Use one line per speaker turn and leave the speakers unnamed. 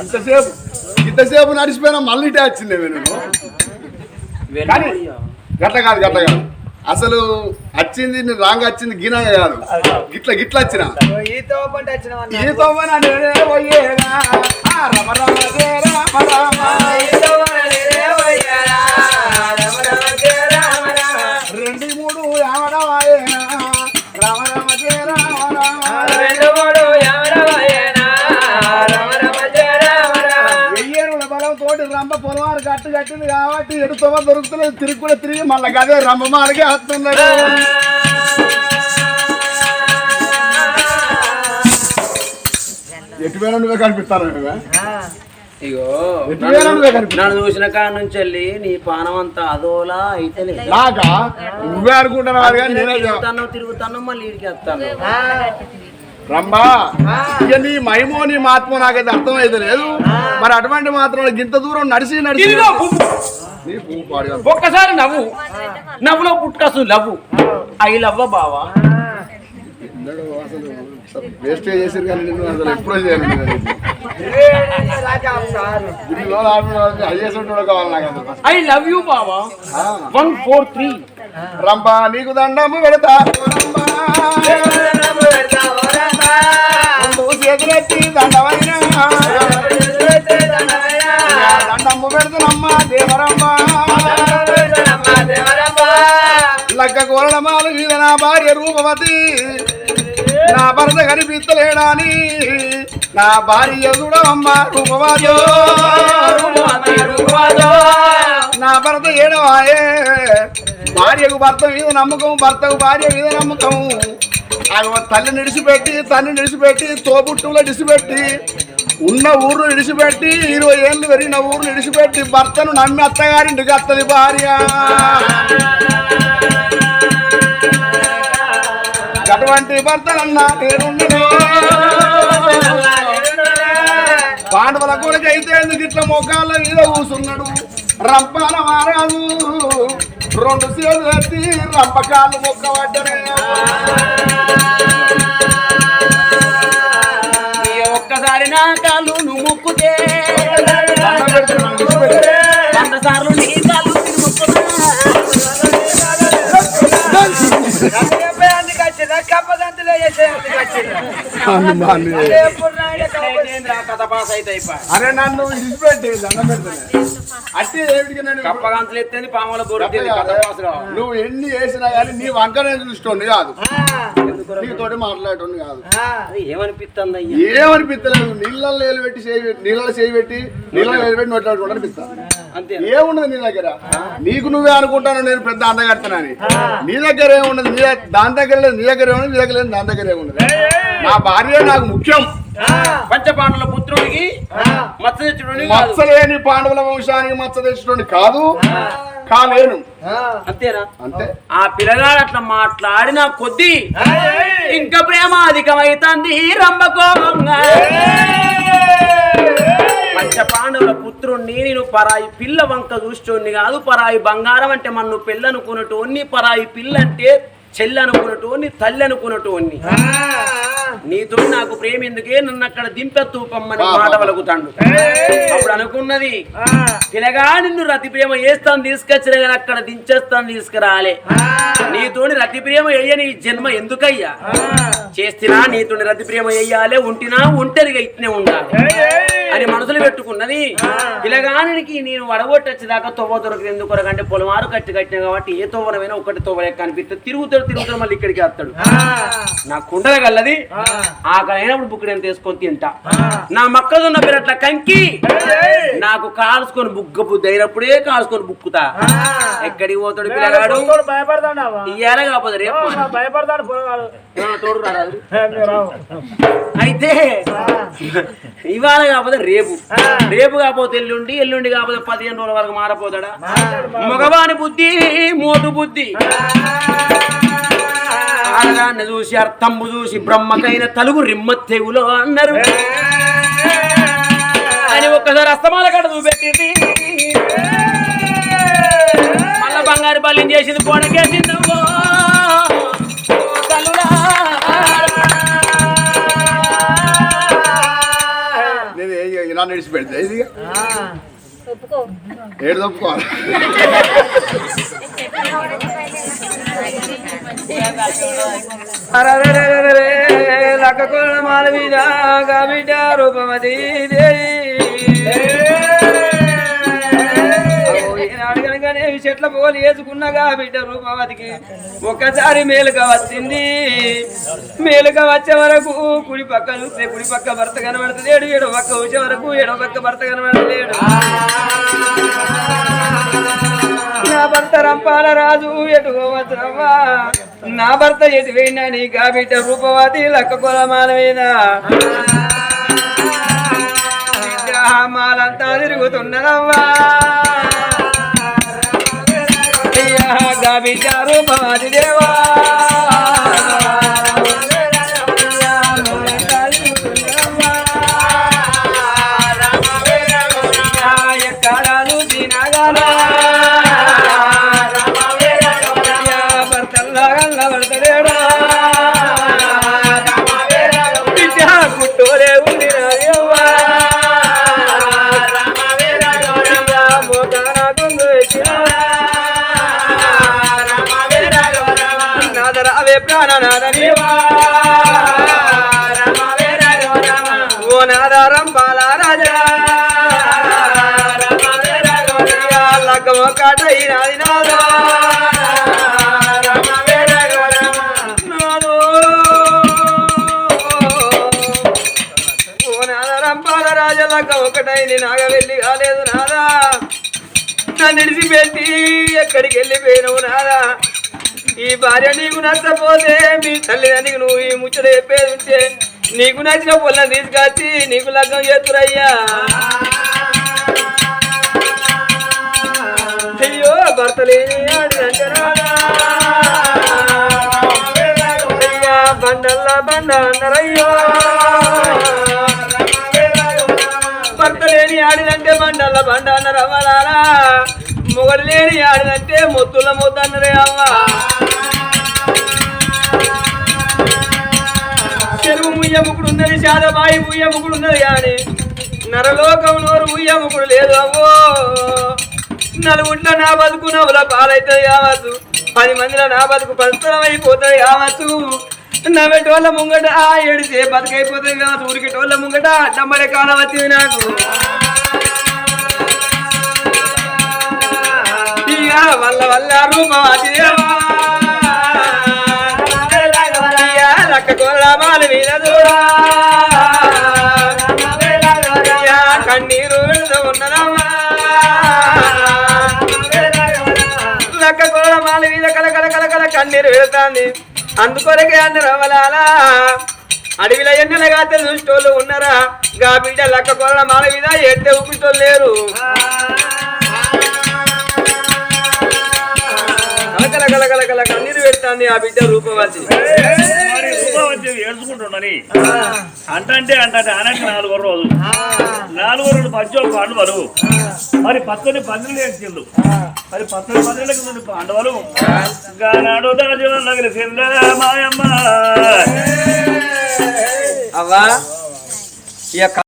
ఇంతసేపు ఇంతసేపు నడిచిపోయినా మళ్ళీ ఇటే వచ్చింది నేను కానీ గట్ల కాదు గట్ల కాదు. అసలు వచ్చింది నేను రాంగ్ వచ్చింది గిన కాదు. గిట్ల గిట్ల వచ్చిన.
ఈతో పంట వచ్చిన
ఈ తొవ్వన రమ రమ రమ రమ. రంప పొలవారు కట్టు కట్టింది కాబట్టి ఎడుతోవ దొరుకుతులేదు. తిరిగి కూడా తిరిగి మళ్ళీ అదే రంప మాలకే వస్తున్నాడు ఎటు వేల నువ్వే కనిపిస్తాను నువ్వే?
ఇగో
ఎటు వేల నువ్వే కనిపిస్తాను
నన్ను చూసిన కాడ నుంచి వెళ్ళి నీ పానం అంతా అదోలా అయితేనే.
నాకా నువ్వే అనుకుంటున్నావు
తిరుగుతాను మళ్ళీ ఇడికి వస్తాను.
రంబా ఇక నీ మహిమో నీ మాత్మో నాకైతే అర్థమైతే లేదు. మరి అటువంటి మాత్రం ఇంత దూరం నడిచి నడిచి
ఇదిగో పువ్వు.
నీ పువ్వు పాడుగా.
ఒక్కసారి నవ్వు. నవ్వులో పుట్టుకసు నవ్వు ఐ లవ్వ బావా.
వేస్టే చేసారు కానీ అసలు ఎప్పుడూ చేయను.
ఐ లవ్ యూ బావా. One four three.
రంబా నీకు దండము పెడతా. చేతులెత్తి దండమైన దండము పెడుతున్నమ్మా దేవరమ్మ. లగ్గ కోరడమాలు మీద నా భార్య రూపవతి. నా భర్త కనిపిస్తలేడాని. నా భార్య చూడవమ్మ రూపవాదో. నా భర్త ఏడవాయే. భార్యకు భర్త మీద నమ్మకం భర్తకు భార్య మీద నమ్మకం. ఆమె తల్లి నిడిచిపెట్టి తల్లి నిడిచిపెట్టి తోబుట్టులో నిడిచిపెట్టి ఉన్న ఊరు నిడిచిపెట్టి ఇరవై ఏళ్ళు పెరిగిన ఊరు నిడిచిపెట్టి భర్తను నమ్మి అత్తగారింటికి అత్తది భార్య. అటువంటి భర్తనన్నా నేనుండను. పాండవుల కొరకు అయితే ఎందుకు ఇట్లా మొఖాల మీద కూసున్నాడు రంపాల మారాదు. రెండు సేలు ఎత్తి రంపకాళ్ళు మొక్క పడ్డనే
ఒక్కసారి నా కాళ్ళు నువ్వు ముక్కుతే.
దండం పెడుతున్నాను, విడిచిపెట్టు.
వంద సార్లు నీ కాళ్ళు తిరుగుతున్నా
అరే నన్ను
కప్పగంతులు ఎత్తేది పాముల
నువ్వు ఎన్ని వేసినా కానీ నీ వంకనే చూసుకోండి కాదు. నీతోటి మాట్లాడటం కాదు.
ఏమనిపిస్తుంది
ఏమనిపిస్తలేదు నీళ్ళల్లో ఏలు పెట్టి చేయి పెట్టి నీళ్ళలో చేయి పెట్టి నీళ్ళలో ఏలు పెట్టి నోట్లాడుకుంటా ఏమున్నది నీ దగ్గర? నీకు నువ్వే అనుకుంటాను నేను పెద్ద అందగడతానని నీ దగ్గర ఏమున్నది నీ దాని దగ్గర లేదు నీ దగ్గర ఏమున్నది నీ దగ్గర లేదు దాని దగ్గర ఏమున్నది నా భార్య నాకు ముఖ్యం.
పంచపాండుల పుత్రుడికి మత్స్యచుడిని కాదు.
మచ్చలేని పాండవుల వంశానికి మచ్చ తెచ్చినోడిని కాదు కాలేను.
అంతేనా?
అంతే.
ఆ పిల్లగాడు అట్లా మాట్లాడిన కొద్దీ ఇంకా ప్రేమ అధికమైతుంది పంచపాండవుల పుత్రుణ్ణి నేను పరాయి పిల్ల వంక చూస్తోని కాదు పరాయి బంగారం అంటే మన్ను పిల్ల అనుకున్నటోన్ని పరాయి పిల్ల అంటే చెల్లి అనుకున్నటోన్ని తల్లి అనుకున్నటోన్ని నీతో నాకు ప్రేమ ఎందుకే? నన్ను అక్కడ దింపెత్తు పమ్మని మాట వలుకుతాడు అప్పుడు అనుకున్నది పిల్లగా నిన్ను రతి ప్రేమ వేస్తాను తీసుకొచ్చిన కానీ అక్కడ దించేస్తాను తీసుకురాలే. నీతోని రతి ప్రేమ వేయని జన్మ ఎందుకయ్యా? చేస్తున్నా నీతోని రతి ప్రేమ వేయాలే ఉంటినా ఒంటరిగా ఇట్నే ఉండాలి. అని మనసులు పెట్టుకున్నది పిల్లగానికి నేను వడగొట్టొచ్చేదాకా తొవ్వ దొరకదు. ఎందుకు? అంటే పొలమారు కట్టి కట్టిన కాబట్టి ఏ తొవ్వనమైనా ఒకటి తొవ్వ లెక్క అనిపిస్తుంది తిరుగుతాడు తిరుగుతాడు మళ్ళీ ఇక్కడికి వస్తాడు. నా కుండల గల్లది ఆకలి అయినప్పుడు బుక్కుడు ఎంత వేసుకొని తింటా. నా మక్కలున్న పిరట్ల కంకి నాకు కాల్చుకొని బుగ్గ బుద్ధి అయినప్పుడే కాల్చుకొని బుక్కుతా. ఎక్కడికి పోతాడు పిల్లగాడు? ఇయ్యాల కాకపోతే రేపు
భయపడతాడు
తోడు. అయితే ఇవాళ కాకపోతే రేపు. రేపు కాకపోతే ఎల్లుండి ఎల్లుండి కాకపోతే పదిహేను రోజుల వరకు మారపోతాడా? మగవాని బుద్ధి మోటు బుద్ధి. ఆడదాన్ని చూసి అర్థంబు చూసి బ్రహ్మకైన తలుగు రిమ్మ తెగులో అన్నారు. అని ఒక్కసారి అస్తమాల కడ చూపెట్టింది. మళ్ళా బంగారు బల్లిని చేసింది పొడకేసింది
చేయ- నన్ను విడిచిపెడితే ఇది ఏడు తప్పుకోవాలి.
లక్కకొల మాల మీద గాబిడ్డ రూపమతి అడగనగానే చెట్ల పోలి వేసుకున్నగా బిడ్డ రూపవతికి ఒక్కసారి మేలుగా వచ్చింది మేలుగా వచ్చే వరకు కుడి పక్క చూస్తే కుడి పక్క భర్త కనబడతలేడు ఏడో పక్క వచ్చే వరకు ఏడో పక్క భర్త కనబడతలేడు నా భర్త రంపాల రాజు ఎటుకోవచ్చు రవ్వా నా భర్త ఎటు పోయినా నీ కాబిడ్డ రూపవతి లక్క కొలమాల మీద మాలంతా తిరుగుతున్నదవ్వా. అయ్యా గాబిడ్డ రూపవతి దేవా. అయ్యా, మాలంతా ఓ నాదారం బాల రాజా లగ్గమ కాటై నాది నాదా ఓ రాజా ఒకటైంది నాగ కాలేదు నాదా నన్ను విడిచిపెట్టి ఎక్కడికి వెళ్ళిపోయినవు నాదా ఈ భార్య నీకు నచ్చపోతే మీ తల్లిదండ్రికి నువ్వు ఈ ముచ్చట చెప్పేది నీకు నచ్చిన పొలం తీసుకొచ్చి నీకు లగ్గం చేస్తురయ్యా. అయ్యో భర్త లేని ఆడినంటే రాదా బండ అన్నరయ్యో. భర్త లేని ఆడినంటే బండల్ల బండ అన్నారు అవ్వలారా మొగడు లేని ఆడినంటే మొత్తుల మొద్దు అన్నరే అవ్వ. ఉయ్యముకుడు ముయ్యముకుడు ఉన్నది శాదబాయి ఉయ్యముకుడు ఉన్నది కానీ నరలోకం నోరు ఉయ్యముకుడు లేదు అవ్వో. నలుగుంట్ల నా బతుకు నవ్వుల పాలైతుంది కావచ్చు పది మందిలో నా బతుకు పరిస్థితం అయిపోతుంది కావచ్చు నవ్వేటోళ్ళ ముంగట ఆ ఏడితే బతుకైపోతుంది కావచ్చు ఉరికేటోళ్ళ ముంగట డమ్మడే కాలం వచ్చింది నాకు. ఇక వల్ల వల్ల రూపం అతిదేవా. కన్నీరు వెళ్తూ ఉన్నదమ్మా లక్క కొల్లమాల మీద కల కల కల కల కన్నీరు వెళ్తాంది అందుకొరకే అన్న రవలాలా అడవిలో ఎన్నెలగా చూసేటోళ్ళు ఉన్నారా గా బిడ్డ లక్క కొల్ల మాల మీద ఎట్టే ఊపిటోళ్ళు లేరు కలకల కలకల కన్నీరు పెడతాంది ఆ బిడ్డ రూపవతి
రూపవతి ఏడ్చుకుంటున్నని అంటంటే అంటే ఆనకి నాలుగో రోజు నాలుగో రోజు పచ్చోళ్ళు పాండవులు మరి. పచ్చని పందిరి నేర్చిండు మరి పచ్చని పందిరికి నుండి పాండవులు. గానాడు దాజు నగరి మాయమ్మ.
అవ్వా?